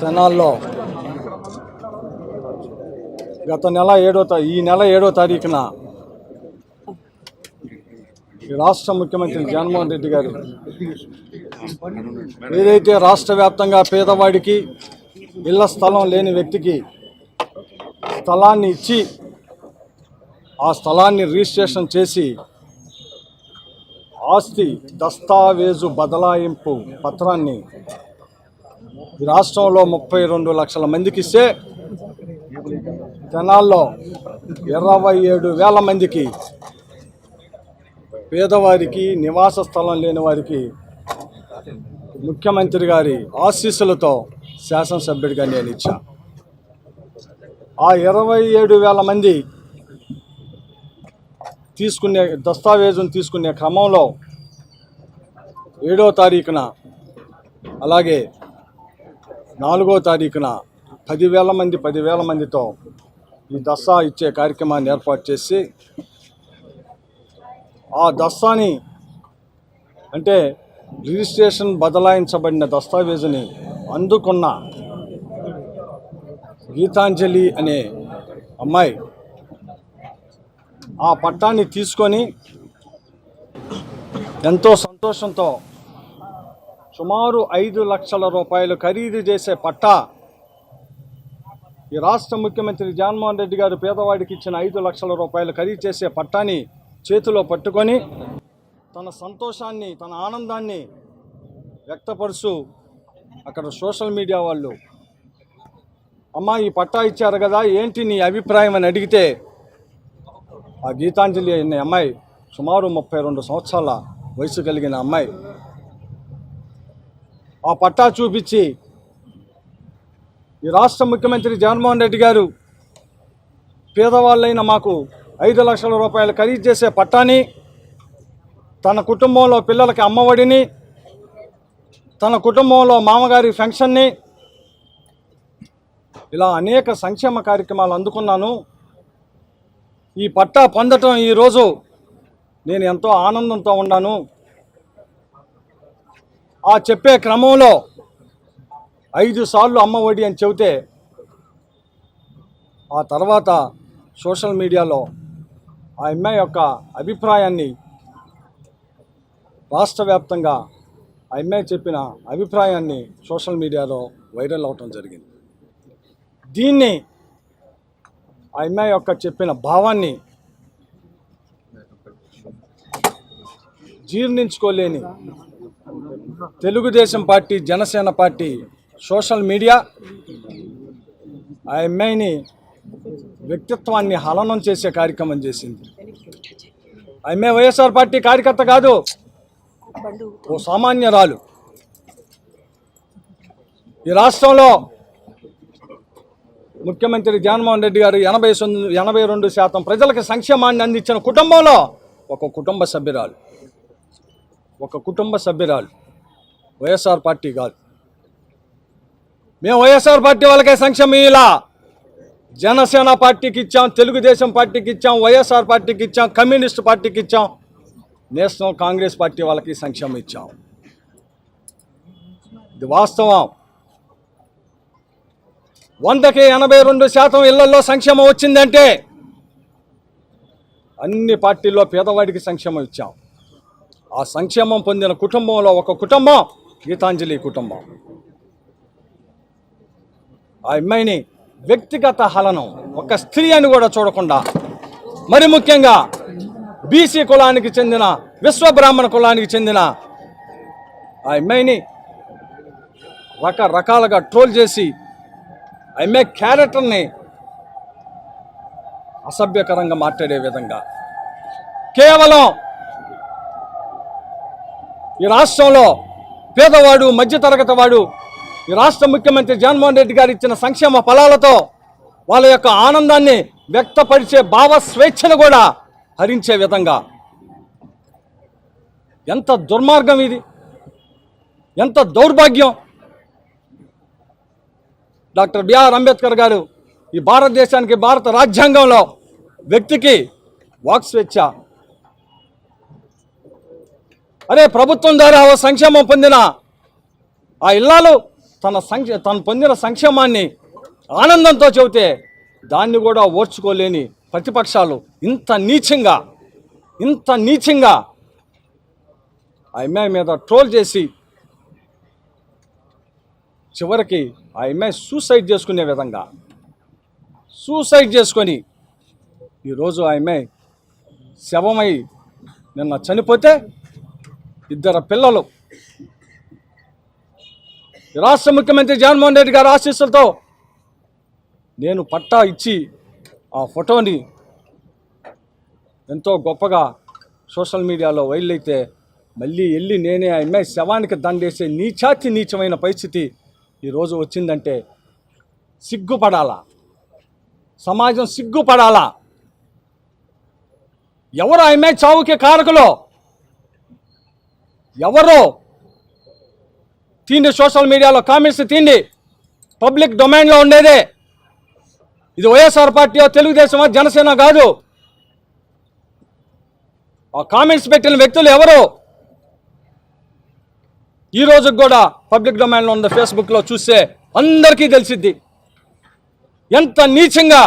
తెనాల్లో. గత నెల ఏడో ఈ నెల ఏడో తారీఖున రాష్ట్ర ముఖ్యమంత్రి జగన్మోహన్ రెడ్డి గారు ఏదైతే రాష్ట్ర వ్యాప్తంగా పేదవాడికి ఇళ్ళ స్థలం లేని వ్యక్తికి స్థలాన్ని ఇచ్చి ఆ స్థలాన్ని రిజిస్ట్రేషన్ చేసి ఆస్తి దస్తావేజు బదలాయింపు పత్రాన్ని రాష్ట్రంలో ముప్పై రెండు లక్షల మందికి ఇస్తే జనాల్లో ఇరవై ఏడు వేల మందికి పేదవారికి నివాస స్థలం లేని వారికి ముఖ్యమంత్రి గారి ఆశీస్సులతో శాసనసభ్యుడిగా నేను ఇచ్చా. ఆ ఇరవై ఏడు వేల మంది తీసుకునే దస్తావేజును తీసుకునే క్రమంలో ఏడో తారీఖున అలాగే నాలుగో తారీఖున పదివేల మంది పదివేల మందితో ఈ దస్సా ఇచ్చే కార్యక్రమాన్ని ఏర్పాటు చేసి ఆ దస్తాని అంటే రిజిస్ట్రేషన్ బదలాయించబడిన దస్తావేజుని అందుకున్న గీతాంజలి అనే అమ్మాయి ఆ పట్టాన్ని తీసుకొని ఎంతో సంతోషంతో సుమారు ఐదు లక్షల రూపాయలు ఖరీదు చేసే పట్టా ఈ రాష్ట్ర ముఖ్యమంత్రి జగన్మోహన్ రెడ్డి గారు పేదవాడికి ఇచ్చిన ఐదు లక్షల రూపాయలు ఖరీదు చేసే పట్టాని చేతిలో పట్టుకొని తన సంతోషాన్ని తన ఆనందాన్ని వ్యక్తపరుస్తూ అక్కడ సోషల్ మీడియా వాళ్ళు అమ్మ ఈ పట్టా ఇచ్చారు కదా ఏంటి నీ అభిప్రాయం? అని అడిగితే ఆ గీతాంజలి అనే అమ్మాయి సుమారు ముప్పై రెండు సంవత్సరాల వయసు కలిగిన అమ్మాయి. ఆ పట్టా చూపించి ఈ రాష్ట్ర ముఖ్యమంత్రి జగన్మోహన్ రెడ్డి గారు పేదవాళ్ళైన మాకు ఐదు లక్షల రూపాయలు ఖరీదు చేసే పట్టాని తన కుటుంబంలో పిల్లలకి అమ్మఒడిని తన కుటుంబంలో మామగారి ఫంక్షన్ని ఇలా అనేక సంక్షేమ కార్యక్రమాలు అందుకున్నాను. ఈ పట్టా పొందటం ఈరోజు నేను ఎంతో ఆనందంతో ఉన్నాను. ఆ చెప్పే క్రమంలో ఐదు సార్లు అమ్మ ఒడి అని చెబితే ఆ తర్వాత సోషల్ మీడియాలో ఆ అమ్మాయి యొక్క అభిప్రాయాన్ని రాష్ట్ర వ్యాప్తంగా ఆ అమ్మాయి చెప్పిన అభిప్రాయాన్ని సోషల్ మీడియాలో వైరల్ అవటం జరిగింది. దీన్ని ఆ అమ్మాయి యొక్క చెప్పిన భావాన్ని జీర్ణించుకోలేని Telugu Desam party Janasena party social media ఆ అమ్మాయిని వ్యక్తిత్వాన్ని హలనం చేసే కార్యక్రమం చేసింది. ఆమె వైఎస్ఆర్ పార్టీ కార్యకర్త కాదు ఓ సామాన్యరాలు. ఈ రాష్ట్రంలో ముఖ్యమంత్రి జగన్మోహన్ రెడ్డి గారు ఎనభై ఎనభై రెండు శాతం ప్రజలకు సంక్షేమాన్ని అందించిన కుటుంబంలో ఒక కుటుంబ సభ్యురాలు. ఒక కుటుంబ సభ్యురాలు వైఎస్ఆర్ పార్టీ కాదు. మేము వైఎస్ఆర్ పార్టీ వాళ్ళకే సంక్షేమం ఇలా జనసేన పార్టీకి ఇచ్చాం తెలుగుదేశం పార్టీకి ఇచ్చాం వైఎస్ఆర్ పార్టీకి ఇచ్చాం కమ్యూనిస్ట్ పార్టీకి ఇచ్చాం నేషనల్ కాంగ్రెస్ పార్టీ వాళ్ళకి సంక్షేమం ఇచ్చాం. ఇది వాస్తవం. వందకి ఎనభై రెండు శాతం ఇళ్ళలో సంక్షేమం వచ్చిందంటే అన్ని పార్టీల్లో పేదవాడికి సంక్షేమం ఇచ్చాం. ఆ సంక్షేమం పొందిన కుటుంబంలో ఒక కుటుంబం గీతాంజలి కుటుంబం. ఆ అమ్మాయిని వ్యక్తిగత హలనం ఒక స్త్రీ అని కూడా చూడకుండా మరి ముఖ్యంగా బీసీ కులానికి చెందిన విశ్వబ్రాహ్మణ కులానికి చెందిన ఆ అమ్మాయిని రకరకాలుగా ట్రోల్ చేసి ఆ అమ్మాయి క్యారెక్టర్ని అసభ్యకరంగా మాట్లాడే విధంగా. కేవలం ఈ రాష్ట్రంలో పేదవాడు మధ్యతరగతి వాడు ఈ రాష్ట్ర ముఖ్యమంత్రి జగన్మోహన్ రెడ్డి గారు ఇచ్చిన సంక్షేమ ఫలాలతో వాళ్ళ యొక్క ఆనందాన్ని వ్యక్తపరిచే భావ స్వేచ్ఛను కూడా హరించే విధంగా. ఎంత దుర్మార్గం ఇది. ఎంత దౌర్భాగ్యం. డాక్టర్ బిఆర్ అంబేద్కర్ గారు ఈ భారతదేశానికి భారత రాజ్యాంగంలో వ్యక్తికి వాక్ స్వేచ్ఛ అరే ప్రభుత్వం ద్వారా సంక్షేమం పొందిన ఆ ఇల్లాలు తన సంక్ష తను పొందిన సంక్షేమాన్ని ఆనందంతో చెబితే దాన్ని కూడా ఓర్చుకోలేని ప్రతిపక్షాలు ఇంత నీచంగా ఇంత నీచంగా ఆ అమ్మాయి మీద ట్రోల్ చేసి చివరికి ఆ అమ్మాయి సూసైడ్ చేసుకునే విధంగా సూసైడ్ చేసుకొని ఈరోజు ఆ అమ్మాయి శవమై నిన్న చనిపోతే ఇద్దరు పిల్లలు. రాష్ట్ర ముఖ్యమంత్రి జగన్మోహన్ రెడ్డి గారి ఆశీస్సులతో నేను పట్టా ఇచ్చి ఆ ఫోటోని ఎంతో గొప్పగా సోషల్ మీడియాలో వైరల్ అయితే మళ్ళీ వెళ్ళి నేనే ఆ అమ్మాయి శవానికి దండేసే నీచాతి నీచమైన పరిస్థితి ఈరోజు వచ్చిందంటే సిగ్గుపడాలా? సమాజం సిగ్గుపడాలా? ఎవరు ఆ అమ్మాయి చావుకి కారకులో? ఎవరు తీండి సోషల్ మీడియాలో కామెంట్స్ తీండి పబ్లిక్ డొమైన్లో ఉండేదే. ఇది వైఎస్ఆర్ పార్టీ తెలుగుదేశమో జనసేన కాదు. ఆ కామెంట్స్ పెట్టిన వ్యక్తులు ఎవరు? ఈ రోజుకి కూడా పబ్లిక్ డొమైన్లో ఉన్న ఫేస్బుక్లో చూస్తే అందరికీ తెలిసిద్ది. ఎంత నీచంగా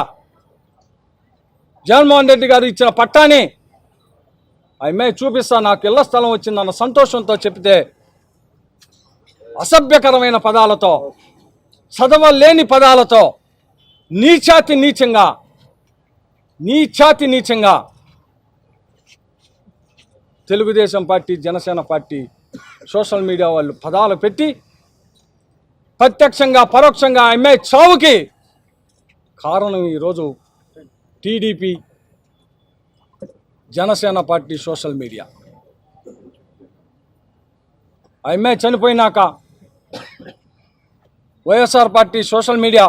జగన్మోహన్ రెడ్డి గారు ఇచ్చిన పట్టాన్ని అమ్మాయి చూపిస్తా నాకు ఇళ్ళ స్థలం వచ్చిందన్న సంతోషంతో చెప్తే అసభ్యకరమైన పదాలతో చదవలేని పదాలతో నీచాతి నీచంగా నీచాతి నీచంగా Telugu Desam party Janasena party social media వాళ్ళు పదాలు పెట్టి ప్రత్యక్షంగా పరోక్షంగా ఆ అమ్మాయి చావుకి కారణం ఈరోజు TDP Janasena party social media. ఆమె చనిపోయినాక YSR party social media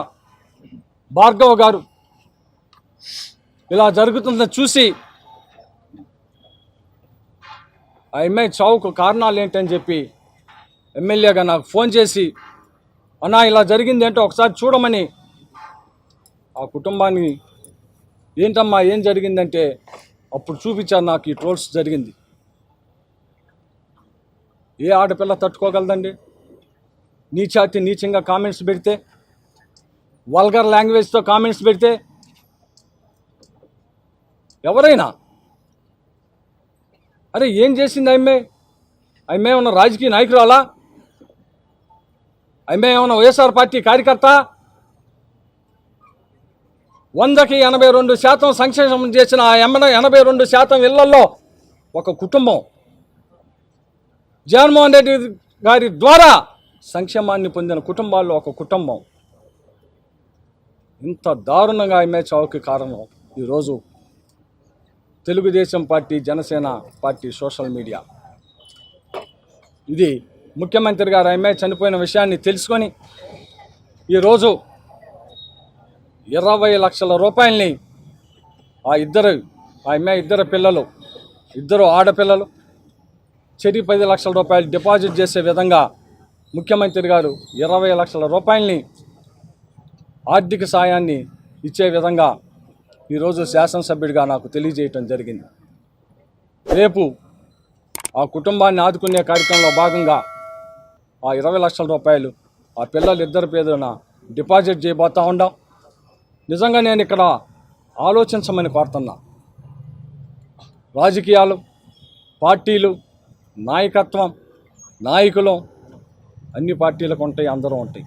Bhargav గారు ఇలా జరుగుతుందని చూసి ఆ అమ్మాయి చావుకు కారణాలు ఏంటని చెప్పి ఎమ్మెల్యేగా నాకు ఫోన్ చేసి అన్నా ఇలా జరిగింది ఏంటో ఒకసారి చూడమని. ఆ కుటుంబాన్ని ఏంటమ్మా ఏం జరిగిందంటే అప్పుడు చూపించారు నాకు ఈ ట్రోల్స్ జరిగింది. ఏ ఆడపిల్ల తట్టుకోగలదండి? నీచాతి నీచంగా కామెంట్స్ పెడితే వల్గర్ లాంగ్వేజ్తో కామెంట్స్ పెడితే ఎవరైనా? అరే ఏం చేసింది అమ్మే అమ్మే ఏమన్నా రాజకీయ నాయకురాలా? అమ్మే ఏమన్నా వైఎస్ఆర్ పార్టీ కార్యకర్త? వందకి ఎనభై రెండు శాతం సంక్షేమం చేసిన ఆ ఎనభై ఎనభై రెండు శాతం ఇళ్ళలో ఒక కుటుంబం. జగన్మోహన్ రెడ్డి గారి ద్వారా సంక్షేమాన్ని పొందిన కుటుంబాల్లో ఒక కుటుంబం. ఇంత దారుణంగా ఆమె చావుకి కారణం ఈరోజు Telugu Desam party Janasena party social media. ఇది ముఖ్యమంత్రి గారు ఆమె చనిపోయిన విషయాన్ని తెలుసుకొని ఈరోజు ఇరవై లక్షల రూపాయల్ని ఆ ఇద్దరు ఆమె ఇద్దరు పిల్లలు ఇద్దరు ఆడపిల్లలు చెరి పది లక్షల రూపాయలు డిపాజిట్ చేసే విధంగా ముఖ్యమంత్రి గారు ఇరవై లక్షల రూపాయల్ని ఆర్థిక సాయాన్ని ఇచ్చే విధంగా ఈరోజు శాసనసభ్యుడిగా నాకు తెలియజేయటం జరిగింది. రేపు ఆ కుటుంబాన్ని ఆదుకునే కార్యక్రమంలో భాగంగా ఆ ఇరవై లక్షల రూపాయలు ఆ పిల్లలు ఇద్దరు పేదన డిపాజిట్ చేయబోతా ఉండాం. నిజంగా నేను ఇక్కడ ఆలోచించమని కోరుతున్నా. రాజకీయాలు పార్టీలు నాయకత్వం నాయకులు అన్ని పార్టీలకు ఉంటాయి అందరూ ఉంటాయి.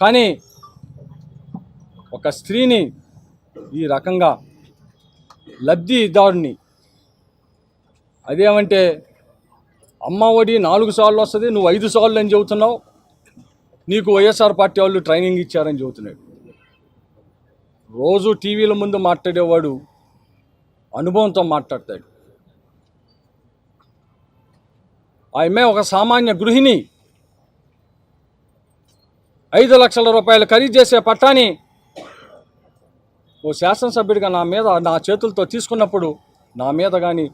కానీ ఒక స్త్రీని ఈ రకంగా లబ్ధిదారుని అదేమంటే అమ్మ ఒడి నాలుగు సార్లు వస్తుంది నువ్వు ఐదు సార్లు అని చెబుతున్నావు నీకు వైఎస్ఆర్ పార్టీ వాళ్ళు ట్రైనింగ్ ఇచ్చారని చెబుతున్నాడు. రోజు టీవీల ముందు మాట్లాడేవాడు అనుభవంతో మాట్లాడతాడు. ఆమె ఒక సామాన్య గృహిణి. ఐదు లక్షల రూపాయలు ఖరీదు చేసే పట్టాని ఓ శాసనసభ్యుడిగా నా మీద నా చేతులతో తీసుకున్నప్పుడు నా మీద కానీ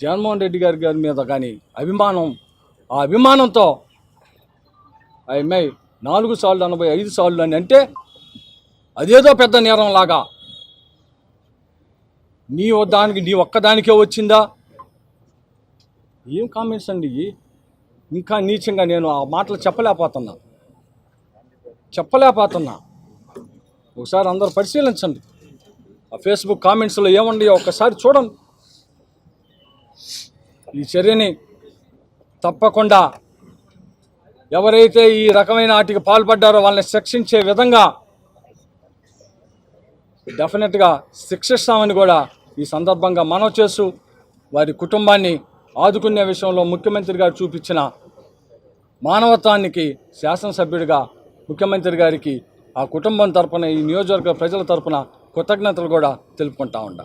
జగన్మోహన్ రెడ్డి గారి గారి మీద కానీ అభిమానం ఆ అభిమానంతో ఆ అమ్మాయి నాలుగు సార్లు ఎనభై ఐదు సార్లు అని అంటే అదేదో పెద్ద నేరం లాగా నీ దానికి నీ ఒక్కదానికే వచ్చిందా? ఏం కామెంట్స్ అండి ఇంకా నీచంగా నేను ఆ మాటలు చెప్పలేకపోతున్నా. చెప్పలేకపోతున్నా. ఒకసారి అందరూ పరిశీలించండి. ఆ ఫేస్బుక్ కామెంట్స్లో ఏముండి ఒక్కసారి చూడండి. ఈ చర్యని తప్పకుండా ఎవరైతే ఈ రకమైన వాటికి పాల్పడ్డారో వాళ్ళని శిక్షించే విధంగా డెఫినెట్గా శిక్షిస్తామని కూడా ఈ సందర్భంగా మనవి చేస్తూ వారి కుటుంబాన్ని ఆదుకునే విషయంలో ముఖ్యమంత్రి గారు చూపించిన మానవత్వానికి శాసనసభ్యుడిగా ముఖ్యమంత్రి గారికి ఆ కుటుంబం తరపున ఈ నియోజకవర్గ ప్రజల తరపున కృతజ్ఞతలు కూడా తెలుపుకుంటా ఉంటాం